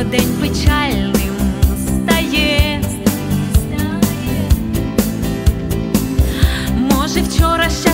нього день печальним стає, може вчора ще.